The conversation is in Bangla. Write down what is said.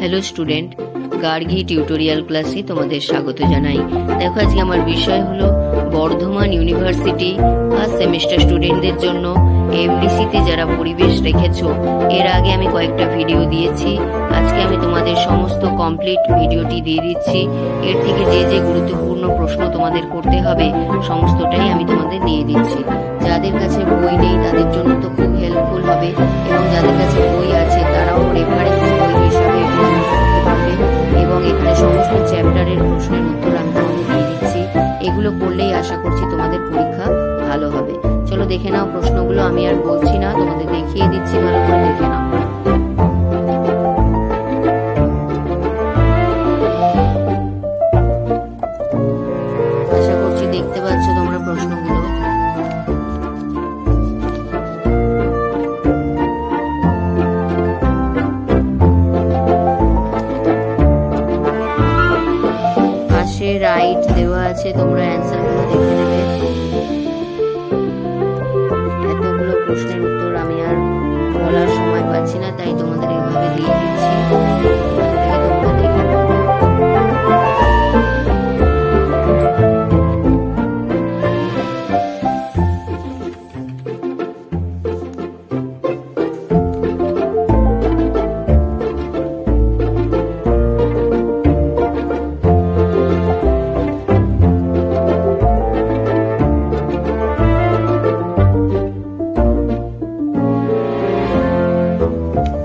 হ্যালো স্টুডেন্ট গার্গি টিউটোরিয়াল ক্লাসে তোমাদের স্বাগত জানাই। দেখো, আজকে আমার বিষয় হলো বর্ধমান ইউনিভার্সিটি ফার্স্ট সেমিস্টার স্টুডেন্টদের জন্য এমডিসিতে যারা পরিবেশ রেখেছো, এর আগে আমি কয়েকটা ভিডিও দিয়েছি। আজকে আমি তোমাদের সমস্ত কমপ্লিট ভিডিওটি দিয়ে দিচ্ছি। এর থেকে যে যে গুরুত্বপূর্ণ প্রশ্ন তোমাদের করতে হবে, সমস্তটাই আমি তোমাদের দিয়ে দিচ্ছি। যাদের কাছে বই নেই, তাদের জন্য তো খুব হেল্পফুল হবে এবং যাদের কাছে বই আছে, তারাও রেফারেন্স এগুলো করলেই আশা করছি তোমাদের পরীক্ষা ভালো হবে। চলো দেখে নাও প্রশ্নগুলো, আমি আর বলছি না, তোমাদের দেখিয়ে দিচ্ছি, ভালো করে দেখে নাও। আছে, তোমরা অ্যান্সারগুলো দেখে নেবে। এতগুলো প্রশ্নের উত্তর আমি আর বলার সময় পাচ্ছি না, তাই তোমাদের এভাবে দিয়ে দিচ্ছি। Música